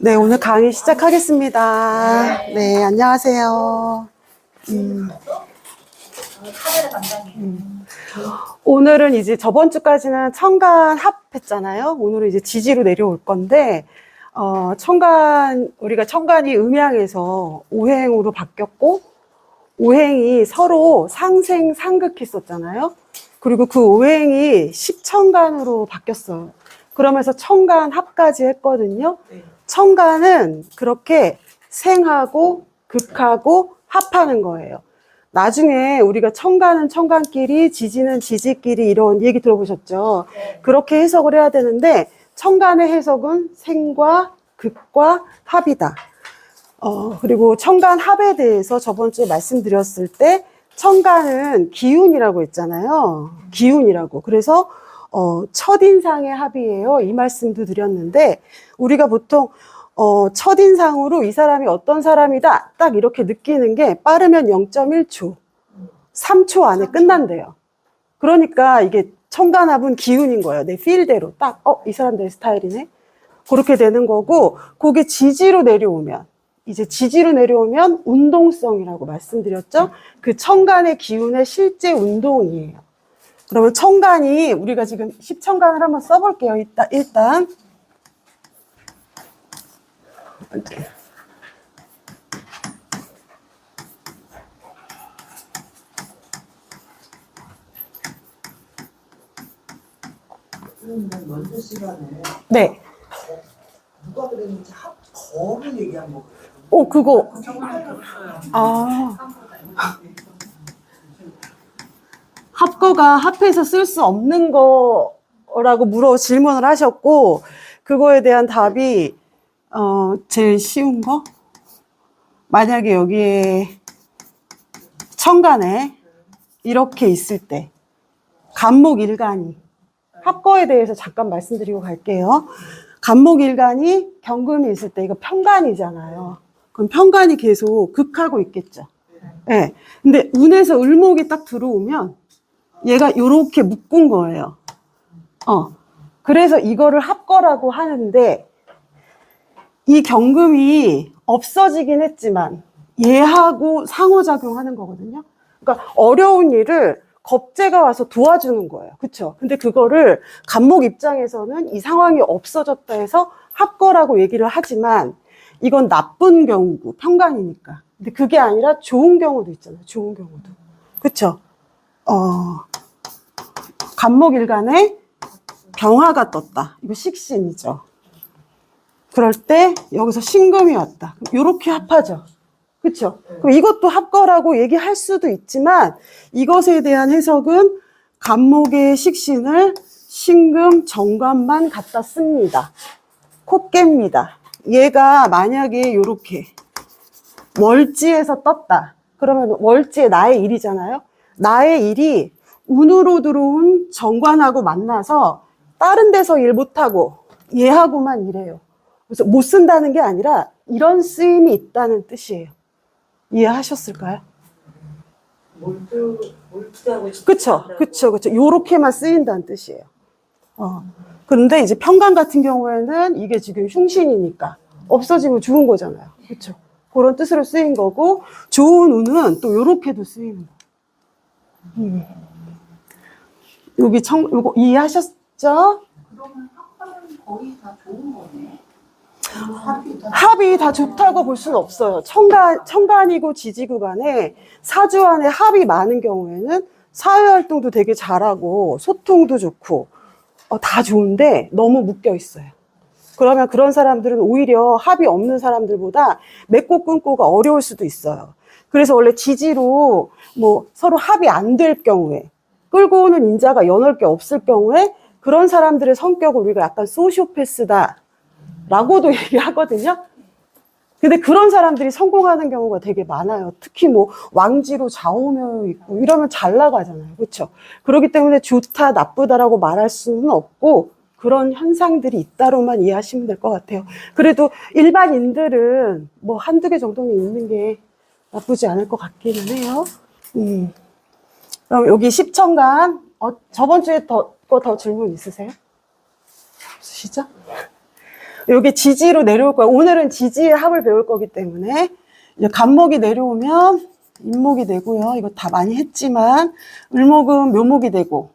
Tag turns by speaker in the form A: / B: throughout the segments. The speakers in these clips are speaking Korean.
A: 네, 오늘 강의 시작하겠습니다. 네, 안녕하세요. 음. 오늘은 이제 저번 주까지는 청간 합했잖아요. 오늘은 이제 지지로 내려올 건데, 어, 청간, 우리가 청간이 음양에서 오행으로 바뀌었고, 오행이 서로 상생, 상극했었잖아요. 그리고 그 오행이 십청간으로 바뀌었어요. 그러면서 청간 합까지 했거든요. 청간은 그렇게 생하고 극하고 합하는 거예요. 나중에 우리가 청간은 청간끼리, 지지는 지지끼리 이런 얘기 들어보셨죠? 그렇게 해석을 해야 되는데 청간의 해석은 생과 극과 합이다. 어, 그리고 청간 합에 대해서 저번 주에 말씀드렸을 때 청간은 기운이라고 했잖아요. 기운이라고. 그래서 어, 첫인상의 합이에요. 이 말씀도 드렸는데 우리가 보통 어, 첫인상으로 이 사람이 어떤 사람이다 딱 이렇게 느끼는 게 빠르면 0.1초, 3초 안에 끝난대요. 그러니까 이게 청간합은 기운인 거예요. 내 필대로 딱, 어, 이 사람 내 스타일이네? 그렇게 되는 거고, 그게 지지로 내려오면, 이제 지지로 내려오면 운동성이라고 말씀드렸죠? 그 청간의 기운의 실제 운동이에요. 그러면 청간이, 우리가 지금 십청간을 한번 써볼게요. 일단, 일단.
B: 그러면 먼저 시간에
A: 네.
B: 누가 그랬는지 합거를 얘기한 거 같아요.
A: 오, 그거. 아. 합거가 합해서 쓸 수 없는 거라고 물어 질문을 하셨고, 그거에 대한 답이, 어, 제일 쉬운 거? 만약에 여기에 천간에 이렇게 있을 때, 간목 일간이, 합거에 대해서 잠깐 말씀드리고 갈게요. 간목 일간이 경금이 있을 때 이거 편간이잖아요. 그럼 편간이 계속 극하고 있겠죠. 예. 네. 근데 운에서 을목이 딱 들어오면 얘가 요렇게 묶은 거예요. 어. 그래서 이거를 합거라고 하는데 이 경금이 없어지긴 했지만 얘하고 상호작용하는 거거든요. 그러니까 어려운 일을 겁재가 와서 도와주는 거예요. 그쵸? 근데 그거를 간목 입장에서는 이 상황이 없어졌다 해서 합거라고 얘기를 하지만 이건 나쁜 경우고 평간이니까. 근데 그게 아니라 좋은 경우도 있잖아요. 좋은 경우도. 그쵸? 어, 간목일간에 병화가 떴다. 이거 식신이죠. 그럴 때 여기서 신금이 왔다. 이렇게 합하죠. 그렇죠? 그럼 이것도 합거라고 얘기할 수도 있지만 이것에 대한 해석은 간목의 식신을 신금 정관만 갖다 씁니다. 콧개입니다. 얘가 만약에 이렇게 월지에서 떴다. 그러면 월지의 나의 일이잖아요. 나의 일이 운으로 들어온 정관하고 만나서 다른 데서 일 못하고 얘하고만 일해요. 그래서 못 쓴다는 게 아니라 이런 쓰임이 있다는 뜻이에요. 이해하셨을까요?
B: 몰두 몰두하고
A: 그쵸, 그쵸, 그쵸. 요렇게만 쓰인다는 뜻이에요. 어. 그런데 이제 평강 같은 경우에는 이게 지금 흉신이니까 없어지면 죽은 거잖아요. 그쵸. 그런 뜻으로 쓰인 거고, 좋은 운은 또 요렇게도 쓰이는 거예요. 음. 여기 청, 요거 이해하셨죠?
B: 합이 다
A: 좋다고 볼 수는 없어요. 청간, 청간이고 지지구 간에 사주 안에 합이 많은 경우에는 사회활동도 되게 잘하고 소통도 좋고 어, 다 좋은데 너무 묶여 있어요. 그러면 그런 사람들은 오히려 합이 없는 사람들보다 맺고 끊고가 어려울 수도 있어요. 그래서 원래 지지로 뭐 서로 합이 안 될 경우에 끌고 오는 인자가 연할 게 없을 경우에 그런 사람들의 성격을 우리가 약간 소시오패스다 라고도 얘기하거든요. 근데 그런 사람들이 성공하는 경우가 되게 많아요. 특히 뭐 왕지로 좌우명 있고 이러면 잘 나가잖아요. 그렇죠? 그렇기 때문에 좋다 나쁘다라고 말할 수는 없고 그런 현상들이 있다로만 이해하시면 될 것 같아요. 그래도 일반인들은 뭐 한두 개 정도는 있는 게 나쁘지 않을 것 같기는 해요. 음. 그럼 여기 십천간 어, 저번 주에 더, 거더 질문 있으세요? 없으시죠? 여기 지지로 내려올 거야. 오늘은 지지의 합을 배울 거기 때문에 간목이 내려오면 인목이 되고요. 이거 다 많이 했지만 을목은 묘목이 되고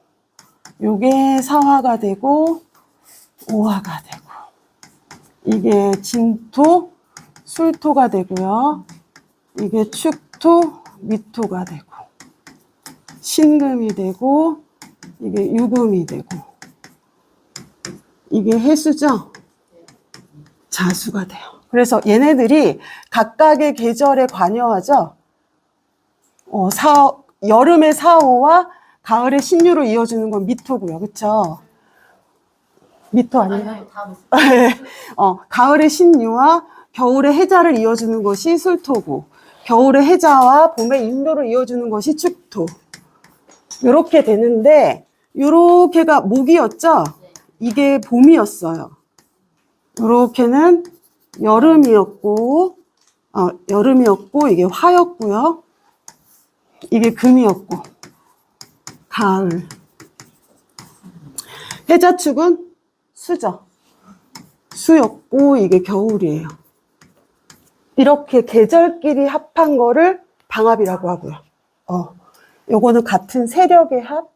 A: 요게 사화가 되고 오화가 되고 이게 진토 술토가 되고요. 이게 축토 미토가 되고 신금이 되고 이게 유금이 되고 이게 해수죠. 자수가 돼요. 그래서 얘네들이 각각의 계절에 관여하죠. 어, 사, 여름의 사오와 가을의 신유로 이어주는 건 미토고요. 그쵸? 미토 아닌가요? 어, 가을의 신유와 겨울의 해자를 이어주는 것이 술토고, 겨울의 해자와 봄의 인묘를 이어주는 것이 축토. 요렇게 되는데, 요렇게가 목이었죠? 이게 봄이었어요. 요렇게는 여름이었고, 어, 여름이었고, 이게 화였고요. 이게 금이었고, 가을. 해자축은 수죠. 수였고, 이게 겨울이에요. 이렇게 계절끼리 합한 거를 방합이라고 하고요. 어, 요거는 같은 세력의 합,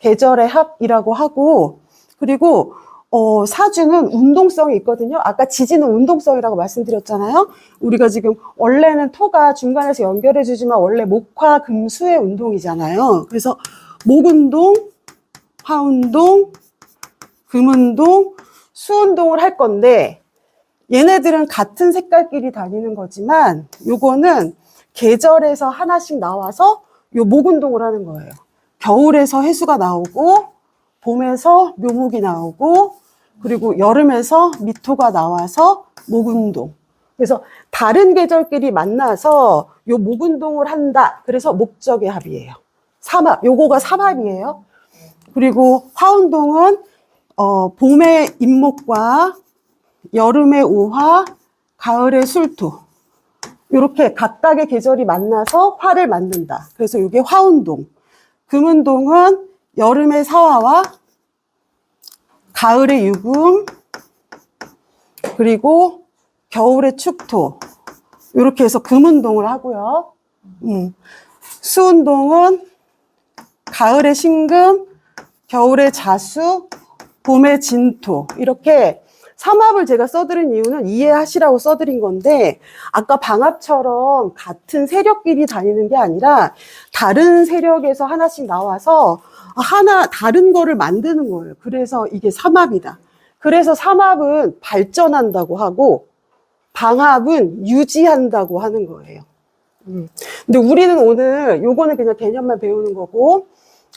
A: 계절의 합이라고 하고, 그리고 어, 사주는 운동성이 있거든요. 아까 지지는 운동성이라고 말씀드렸잖아요. 우리가 지금 원래는 토가 중간에서 연결해 주지만 원래 목화 금수의 운동이잖아요. 그래서 목운동, 화운동, 금운동, 수운동을 할 건데 얘네들은 같은 색깔끼리 다니는 거지만 요거는 계절에서 하나씩 나와서 요 목운동을 하는 거예요. 겨울에서 해수가 나오고 봄에서 묘목이 나오고 그리고 여름에서 미토가 나와서 목운동. 그래서 다른 계절끼리 만나서 요 목운동을 한다. 그래서 목적의 합이에요. 삼합. 요거가 삼합이에요. 그리고 화운동은 어, 봄의 인목과 여름의 우화, 가을의 술토. 이렇게 각각의 계절이 만나서 화를 만든다. 그래서 이게 화운동. 금운동은 여름의 사화와 가을의 유금, 그리고 겨울의 축토. 이렇게 해서 금운동을 하고요. 음. 수운동은 가을의 신금, 겨울의 자수, 봄의 진토. 이렇게 삼합을 제가 써드린 이유는 이해하시라고 써드린 건데, 아까 방합처럼 같은 세력끼리 다니는 게 아니라, 다른 세력에서 하나씩 나와서 하나, 다른 거를 만드는 거예요. 그래서 이게 삼합이다. 그래서 삼합은 발전한다고 하고, 방합은 유지한다고 하는 거예요. 음. 근데 우리는 오늘, 요거는 그냥 개념만 배우는 거고,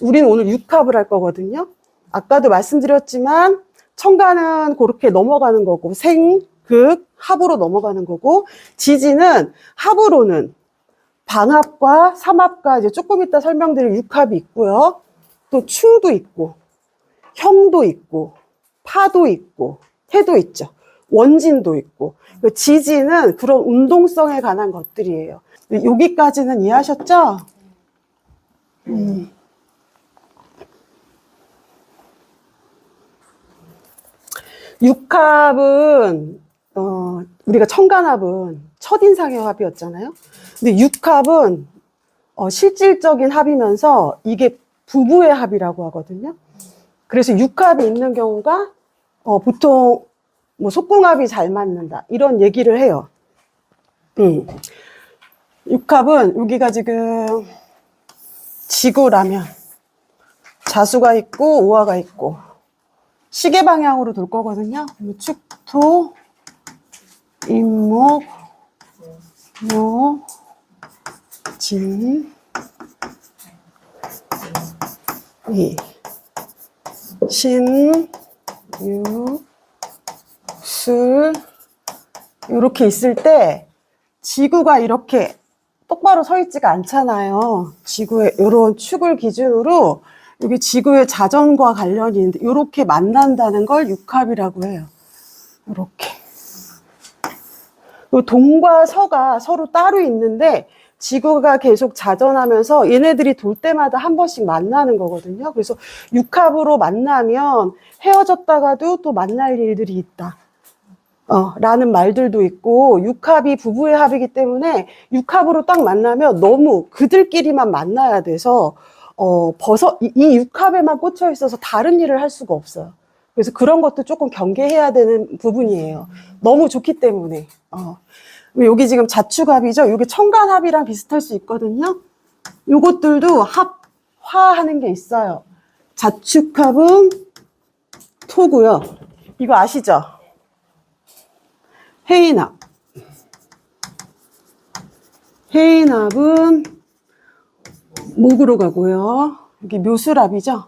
A: 우리는 오늘 육합을 할 거거든요. 아까도 말씀드렸지만, 청가는 그렇게 넘어가는 거고, 생, 극, 합으로 넘어가는 거고, 지지는 합으로는 방합과 삼합과 이제 조금 이따 설명드릴 육합이 있고요. 또 충도 있고, 형도 있고, 파도 있고, 해도 있죠. 원진도 있고. 그 지지는 그런 운동성에 관한 것들이에요. 여기까지는 이해하셨죠? 음. 육합은 어, 우리가 청간합은 첫인상의 합이었잖아요. 근데 육합은 어, 실질적인 합이면서 이게 부부의 합이라고 하거든요. 그래서 육합이 있는 경우가 어, 보통 뭐 속궁합이 잘 맞는다 이런 얘기를 해요. 음. 육합은 여기가 지금 지구라면 자수가 있고 오화가 있고 시계 방향으로 돌 거거든요. 요 축토, 임목, 묘, 진, 위, 신, 유, 술, 이렇게 있을 때 지구가 이렇게 똑바로 서 있지가 않잖아요. 지구의 이런 축을 기준으로 여기 지구의 자전과 관련이 있는데 이렇게 만난다는 걸 육합이라고 해요. 이렇게. 동과 서가 서로 따로 있는데 지구가 계속 자전하면서 얘네들이 돌 때마다 한 번씩 만나는 거거든요. 그래서 육합으로 만나면 헤어졌다가도 또 만날 일들이 있다. 어, 라는 말들도 있고, 육합이 부부의 합이기 때문에 육합으로 딱 만나면 너무 그들끼리만 만나야 돼서, 어, 벗어, 이, 이 육합에만 꽂혀 있어서 다른 일을 할 수가 없어요. 그래서 그런 것도 조금 경계해야 되는 부분이에요. 너무 좋기 때문에. 어. 여기 지금 자축합이죠? 여기 청간합이랑 비슷할 수 있거든요? 요것들도 합 화하는 게 있어요. 자축합은 토고요. 이거 아시죠? 해인합. 해인합은 목으로 가고요. 여기 묘술합이죠?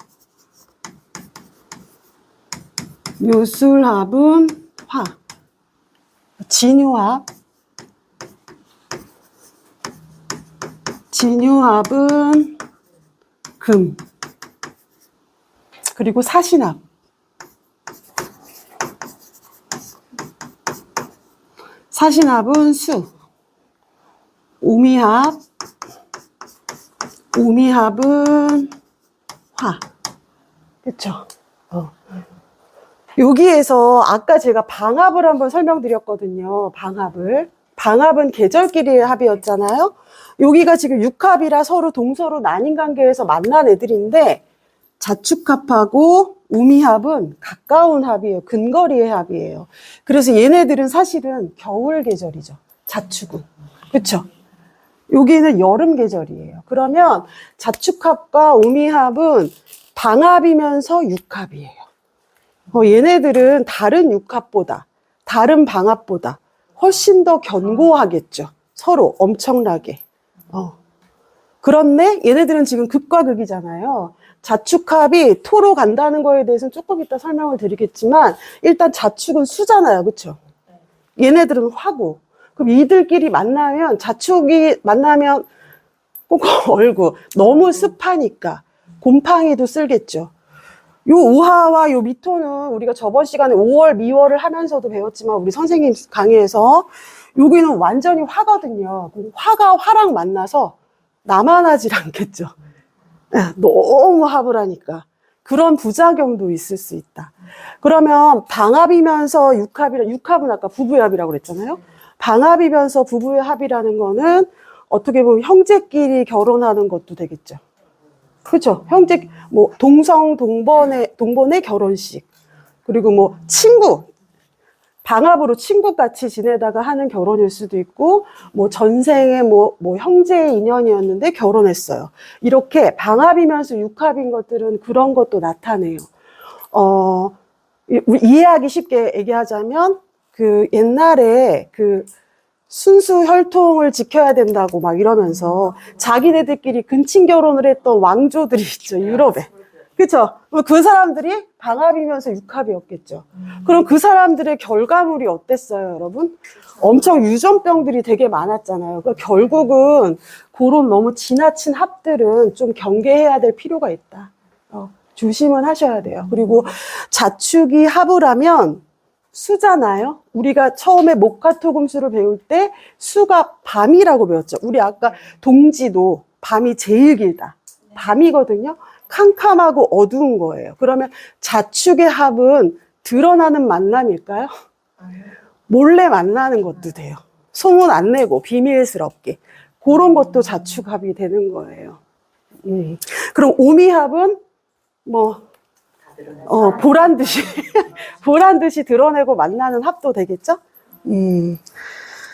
A: 묘술합은 화. 진유합. 진유합은 금. 그리고 사신합. 사신합은 수. 오미합. 오미합은 화. 그쵸? 어. 여기에서 아까 제가 방합을 한번 설명드렸거든요. 방합을. 방합은 계절끼리의 합이었잖아요. 여기가 지금 육합이라 서로 동서로 나뉜 관계에서 만난 애들인데 자축합하고 우미합은 가까운 합이에요. 근거리의 합이에요. 그래서 얘네들은 사실은 겨울 계절이죠. 자축은. 그렇죠? 여기는 여름 계절이에요. 그러면 자축합과 우미합은 방합이면서 육합이에요. 어, 얘네들은 다른 육합보다, 다른 방합보다 훨씬 더 견고하겠죠. 서로 엄청나게. 어. 그렇네? 얘네들은 지금 극과 극이잖아요. 자축합이 토로 간다는 거에 대해서는 조금 이따 설명을 드리겠지만, 일단 자축은 수잖아요. 그쵸? 얘네들은 화고. 그럼 이들끼리 만나면, 자축이 만나면 꼭 얼고, 너무 습하니까, 곰팡이도 쓸겠죠. 요 우하와 요 미토는 우리가 저번 시간에 5월, 미월을 하면서도 배웠지만 우리 선생님 강의에서 여기는 완전히 화거든요. 화가 화랑 만나서 나만하질 않겠죠. 예, 너무 합을 하니까. 그런 부작용도 있을 수 있다. 그러면 방합이면서 육합이라, 육합은 아까 부부의 합이라고 그랬잖아요. 방합이면서 부부의 합이라는 거는 어떻게 보면 형제끼리 결혼하는 것도 되겠죠. 그렇죠. 형제 뭐 동성 동번의 동번의 결혼식 그리고 뭐 친구 방합으로 친구 같이 지내다가 하는 결혼일 수도 있고 뭐 전생에 뭐 뭐 형제의 인연이었는데 결혼했어요. 이렇게 방합이면서 육합인 것들은 그런 것도 나타내요. 어 이- 이해하기 쉽게 얘기하자면 그 옛날에 그 순수 혈통을 지켜야 된다고 막 이러면서 자기네들끼리 근친 결혼을 했던 왕조들이 있죠 유럽에. 그쵸? 그 사람들이 방합이면서 육합이었겠죠. 그럼 그 사람들의 결과물이 어땠어요 여러분? 엄청 유전병들이 되게 많았잖아요. 그러니까 결국은 그런 너무 지나친 합들은 좀 경계해야 될 필요가 있다. 어, 조심은 하셔야 돼요. 그리고 자축이 합을 하면 수잖아요. 우리가 처음에 목화토금수를 배울 때 수가 밤이라고 배웠죠. 우리 아까 동지도 밤이 제일 길다. 밤이거든요. 캄캄하고 어두운 거예요. 그러면 자축의 합은 드러나는 만남일까요? 몰래 만나는 것도 돼요. 소문 안 내고 비밀스럽게. 그런 것도 자축합이 되는 거예요. 음. 그럼 오미합은 뭐 어, 보란 듯이, 보란 듯이 드러내고 만나는 합도 되겠죠? 음.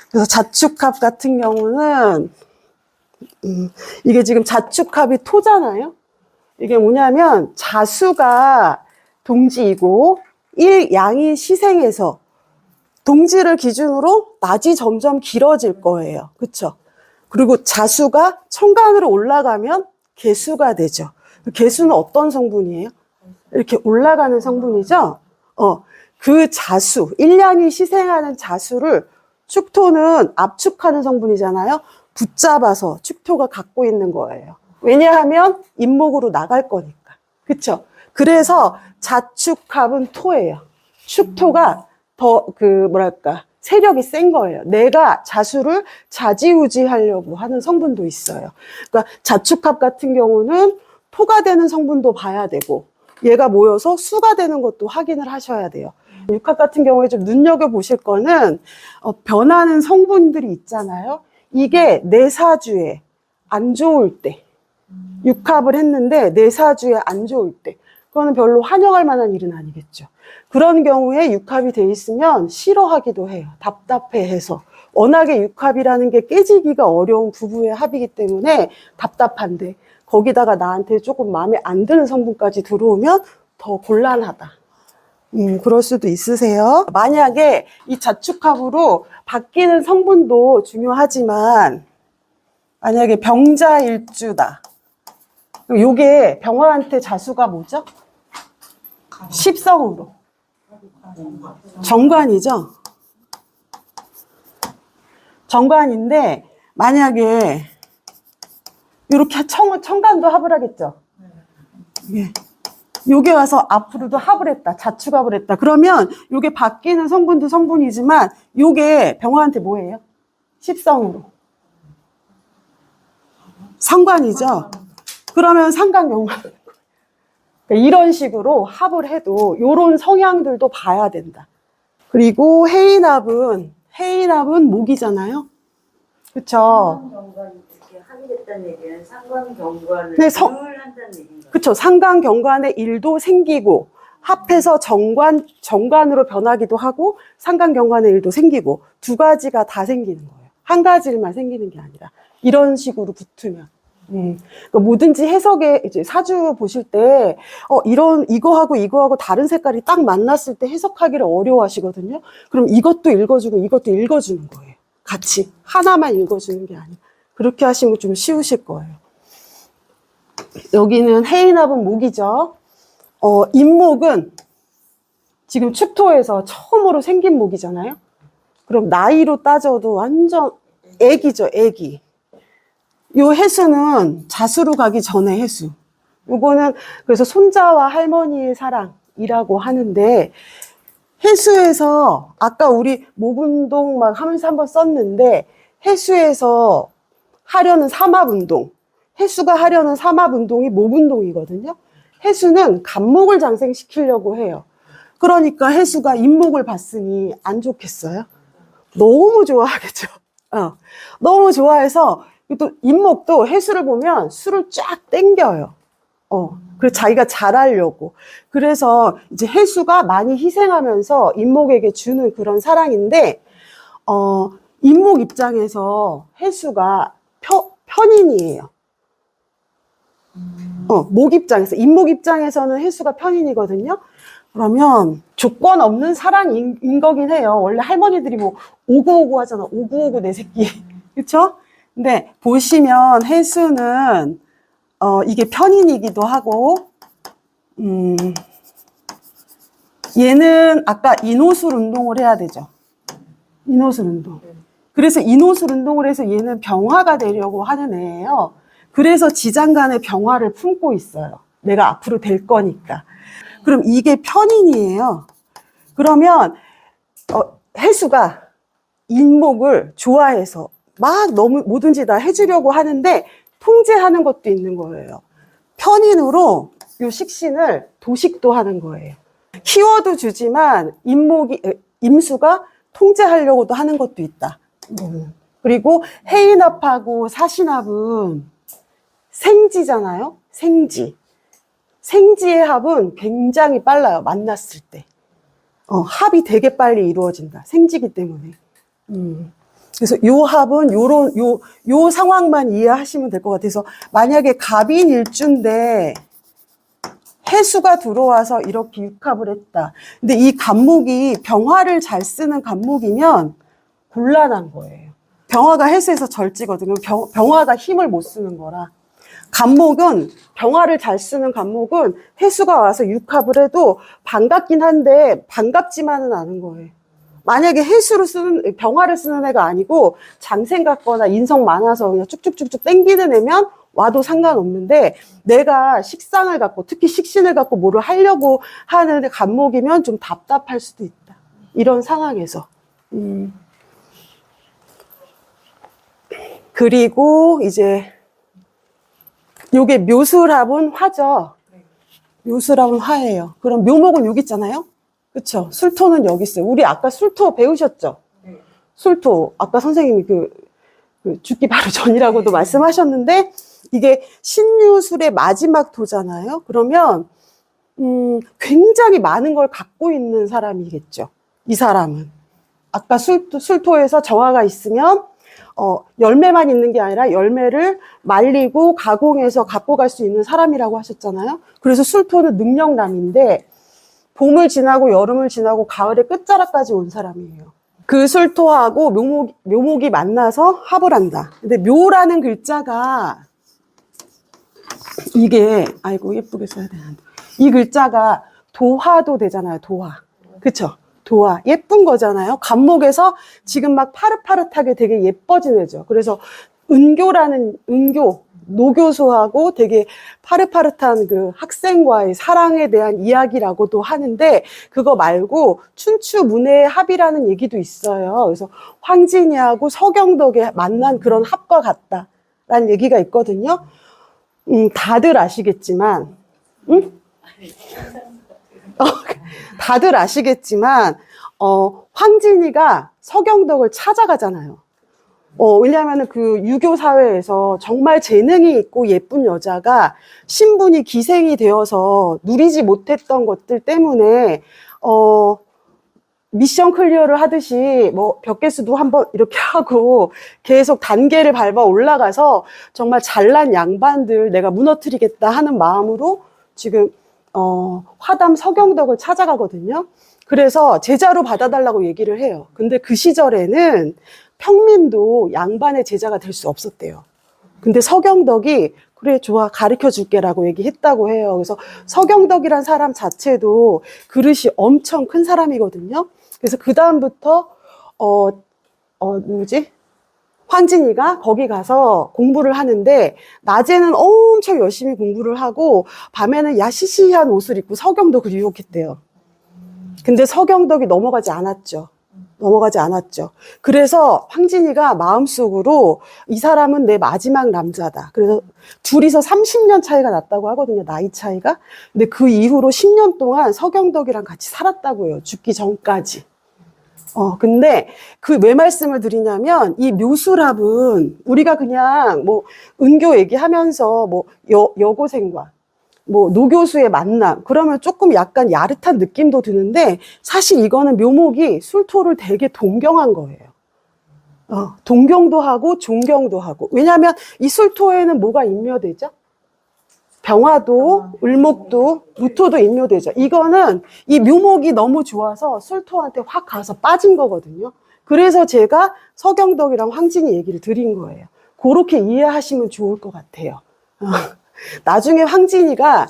A: 그래서 자축합 같은 경우는, 음, 이게 지금 자축합이 토잖아요? 이게 뭐냐면, 자수가 동지이고, 일 양이 시생해서, 동지를 기준으로 낮이 점점 길어질 거예요. 그쵸? 그리고 자수가 천간으로 올라가면 개수가 되죠. 개수는 어떤 성분이에요? 이렇게 올라가는 성분이죠. 어, 그 자수, 일량이 시생하는 자수를 축토는 압축하는 성분이잖아요. 붙잡아서 축토가 갖고 있는 거예요. 왜냐하면 인목으로 나갈 거니까. 그쵸? 그래서 자축합은 토예요. 축토가 더 그 뭐랄까 세력이 센 거예요. 내가 자수를 좌지우지하려고 하는 성분도 있어요. 그러니까 자축합 같은 경우는 토가 되는 성분도 봐야 되고 얘가 모여서 수가 되는 것도 확인을 하셔야 돼요. 육합 같은 경우에 좀 눈여겨보실 거는 어, 변하는 성분들이 있잖아요. 이게 내 사주에 안 좋을 때 육합을 했는데 내 사주에 안 좋을 때 그거는 별로 환영할 만한 일은 아니겠죠. 그런 경우에 육합이 돼 있으면 싫어하기도 해요. 답답해해서. 워낙에 육합이라는 게 깨지기가 어려운 부부의 합이기 때문에 답답한데 거기다가 나한테 조금 마음에 안 드는 성분까지 들어오면 더 곤란하다. 음, 그럴 수도 있으세요. 만약에 이 자축합으로 바뀌는 성분도 중요하지만 만약에 병자일주다. 요게 병화한테 자수가 뭐죠? 십성으로. 정관이죠? 정관인데, 만약에, 이렇게 청, 청간도 합을 하겠죠? 예. 요게 와서 앞으로도 합을 했다. 자축합을 했다. 그러면 요게 바뀌는 성분도 성분이지만, 요게 병화한테 뭐예요? 십성으로. 상관이죠? 그러면 상관경관. 그러니까 이런 식으로 합을 해도 요런 성향들도 봐야 된다. 그리고 해인합은 해인합은 목이잖아요.
C: 하겠다는 얘기는 상관 경관을
A: 네,
C: 한다는 얘기인가요?
A: 그쵸. 상관 경관의 일도 생기고 합해서 정관, 정관으로 변하기도 하고 상관 경관의 일도 생기고 두 가지가 다 생기는 거예요. 한 가지만 생기는 게 아니라 이런 식으로 붙으면. 음. 그러니까 뭐든지 해석에 이제 사주 보실 때, 어, 이런, 이거하고 이거하고 다른 색깔이 딱 만났을 때 해석하기를 어려워 하시거든요. 그럼 이것도 읽어주고 이것도 읽어주는 거예요. 같이. 하나만 읽어주는 게 아니라. 그렇게 하시면 좀 쉬우실 거예요. 여기는 해인합은 목이죠. 어, 임목은 지금 축토에서 처음으로 생긴 목이잖아요. 그럼 나이로 따져도 완전 애기죠, 애기. 요 해수는 자수로 가기 전에 해수. 요거는 그래서 손자와 할머니의 사랑이라고 하는데 해수에서 아까 우리 목운동 막 하면서 한번 썼는데 해수에서 하려는 삼합운동, 해수가 하려는 삼합운동이 목운동이거든요. 해수는 간목을 장생시키려고 해요. 그러니까 해수가 인목을 봤으니 안 좋겠어요? 너무 좋아하겠죠. 어, 너무 좋아해서 또 인목도 해수를 보면 술을 쫙 땡겨요. 어, 그래서 자기가 잘하려고. 그래서 이제 해수가 많이 희생하면서 인목에게 주는 그런 사랑인데, 어, 인목 입장에서 해수가 펴, 편인이에요. 어, 목 입장에서, 인목 입장에서는 해수가 편인이거든요. 그러면 조건 없는 사랑인 인 거긴 해요. 원래 할머니들이 뭐 오구오구 하잖아. 오구오구 내 새끼. 그쵸? 근데 보시면 해수는 어, 이게 편인이기도 하고, 음, 얘는 아까 인호술 운동을 해야 되죠. 인호술 운동. 그래서 인호술 운동을 해서 얘는 병화가 되려고 하는 애예요. 그래서 지장간에 병화를 품고 있어요. 내가 앞으로 될 거니까. 그럼 이게 편인이에요. 그러면 어, 해수가 인목을 좋아해서 막 너무 뭐든지 다 해주려고 하는데 통제하는 것도 있는 거예요. 편인으로 요 식신을 도식도 하는 거예요. 키워도 주지만 임목이 에, 임수가 통제하려고도 하는 것도 있다. 음. 그리고 해인합하고 사신합은 생지잖아요. 생지. 생지의 합은 굉장히 빨라요. 만났을 때. 어, 합이 되게 빨리 이루어진다. 생지기 때문에. 음. 그래서 요 합은 요런 요 요 상황만 이해하시면 될 것 같아서 만약에 갑인 일주인데 해수가 들어와서 이렇게 육합을 했다. 근데 이 간목이 병화를 잘 쓰는 간목이면 곤란한 거예요. 병화가 해수에서 절지거든요. 병, 병화가 힘을 못 쓰는 거라. 간목은 병화를 잘 쓰는 간목은 해수가 와서 육합을 해도 반갑긴 한데 반갑지만은 않은 거예요. 만약에 해수를 쓰는 병화를 쓰는 애가 아니고 장생 같거나 인성 많아서 그냥 쭉쭉쭉쭉 땡기는 애면 와도 상관없는데 내가 식상을 갖고 특히 식신을 갖고 뭐를 하려고 하는 간목이면 좀 답답할 수도 있다. 이런 상황에서. 음. 그리고 이제 요게 묘술합은 화죠. 묘술합은 화예요. 그럼 묘목은 여기 있잖아요. 그쵸. 술토는 여기 있어요. 우리 아까 술토 배우셨죠?
C: 네.
A: 술토. 아까 선생님이 그, 그 죽기 바로 전이라고도
C: 네.
A: 말씀하셨는데, 이게 신유술의 마지막 도잖아요. 그러면, 음, 굉장히 많은 걸 갖고 있는 사람이겠죠. 이 사람은. 아까 술토, 술토에서 정화가 있으면, 어, 열매만 있는 게 아니라 열매를 말리고 가공해서 갖고 갈 수 있는 사람이라고 하셨잖아요. 그래서 술토는 능력남인데, 봄을 지나고 여름을 지나고 가을의 끝자락까지 온 사람이에요. 그 술토하고 묘목, 묘목이 만나서 합을 한다. 근데 묘라는 글자가 이게 아이고 예쁘게 써야 되는데 이 글자가 도화도 되잖아요. 도화. 그쵸? 도화. 예쁜 거잖아요. 감목에서 지금 막 파릇파릇하게 되게 예뻐진 애죠. 그래서 은교라는 은교 노교수하고 되게 파릇파릇한 그 학생과의 사랑에 대한 이야기라고도 하는데 그거 말고 춘추 문해의 합이라는 얘기도 있어요. 그래서 황진이하고 서경덕의 만난 그런 합과 같다라는 얘기가 있거든요. 음, 다들 아시겠지만, 응? 어, 다들 아시겠지만, 어, 황진이가 서경덕을 찾아가잖아요. 어, 왜냐하면 그 유교 사회에서 정말 재능이 있고 예쁜 여자가 신분이 기생이 되어서 누리지 못했던 것들 때문에, 어, 미션 클리어를 하듯이 뭐몇 개수도 한번 이렇게 하고 계속 단계를 밟아 올라가서 정말 잘난 양반들 내가 무너뜨리겠다 하는 마음으로 지금 어, 화담 서경덕을 찾아가거든요. 그래서 제자로 받아달라고 얘기를 해요. 근데 그 시절에는 평민도 양반의 제자가 될 수 없었대요. 근데 서경덕이 그래 좋아 가르쳐 줄게라고 얘기했다고 해요. 그래서 서경덕이란 사람 자체도 그릇이 엄청 큰 사람이거든요. 그래서 그 다음부터 어, 어 누구지? 황진이가 거기 가서 공부를 하는데 낮에는 엄청 열심히 공부를 하고 밤에는 야시시한 옷을 입고 서경덕을 유혹했대요. 근데 서경덕이 넘어가지 않았죠. 넘어가지 않았죠. 그래서 황진이가 마음속으로 이 사람은 내 마지막 남자다. 그래서 둘이서 30년 차이가 났다고 하거든요. 나이 차이가. 근데 그 이후로 10년 동안 서경덕이랑 같이 살았다고 해요. 죽기 전까지. 어, 근데 그 왜 말씀을 드리냐면 이 묘수랍은 우리가 그냥 뭐 은교 얘기하면서 뭐 여, 여고생과 뭐 노교수의 만남 그러면 조금 약간 야릇한 느낌도 드는데 사실 이거는 묘목이 술토를 되게 동경한 거예요. 어, 동경도 하고 존경도 하고 왜냐하면 이 술토에는 뭐가 인묘되죠? 병화도, 을목도, 무토도 인묘되죠. 이거는 이 묘목이 너무 좋아서 술토한테 확 가서 빠진 거거든요. 그래서 제가 서경덕이랑 황진이 얘기를 드린 거예요. 그렇게 이해하시면 좋을 것 같아요. 어. 나중에 황진이가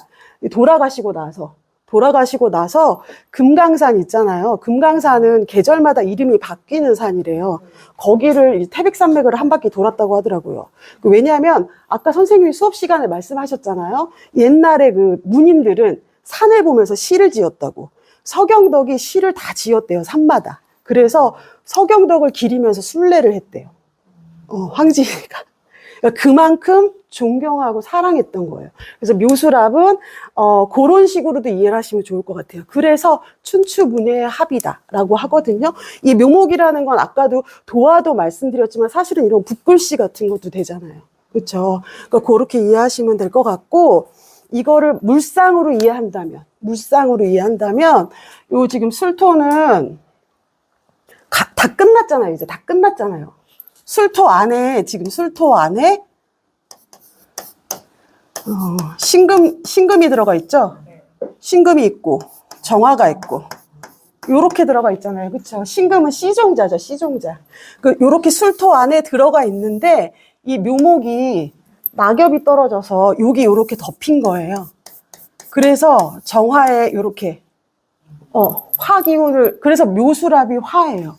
A: 돌아가시고 나서 돌아가시고 나서 금강산 있잖아요. 금강산은 계절마다 이름이 바뀌는 산이래요. 거기를 이 태백산맥을 한 바퀴 돌았다고 하더라고요. 그 왜냐하면 아까 선생님이 수업 시간에 말씀하셨잖아요. 옛날에 그 문인들은 산을 보면서 시를 지었다고. 서경덕이 시를 다 지었대요. 산마다. 그래서 서경덕을 기리면서 순례를 했대요. 어, 황진이가. 그러니까 그만큼 존경하고 사랑했던 거예요. 그래서 묘수랍은 어, 그런 식으로도 이해를 하시면 좋을 것 같아요. 그래서 춘추문해의 합이다라고 하거든요. 이 묘목이라는 건 아까도 도화도 말씀드렸지만 사실은 이런 붓글씨 같은 것도 되잖아요. 그렇죠? 그러니까 그렇게 이해하시면 될 것 같고 이거를 물상으로 이해한다면 물상으로 이해한다면 요 지금 술토는 가- 다 끝났잖아요. 이제 다 끝났잖아요. 술토 안에 지금 술토 안에 어, 신금 신금이 들어가 있죠. 신금이 있고 정화가 있고 요렇게 들어가 있잖아요. 그렇죠? 신금은 씨종자죠. 씨종자. 그 요렇게 술토 안에 들어가 있는데 이 묘목이 낙엽이 떨어져서 여기 요렇게 덮인 거예요. 그래서 정화에 요렇게 어, 화 기운을 그래서 묘수랍이 화예요.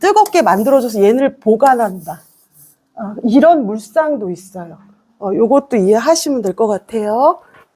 A: 뜨겁게 만들어줘서 얘를 보관한다. 어, 이런 물상도 있어요. 어, 요것도 이해하시면 될 것 같아요.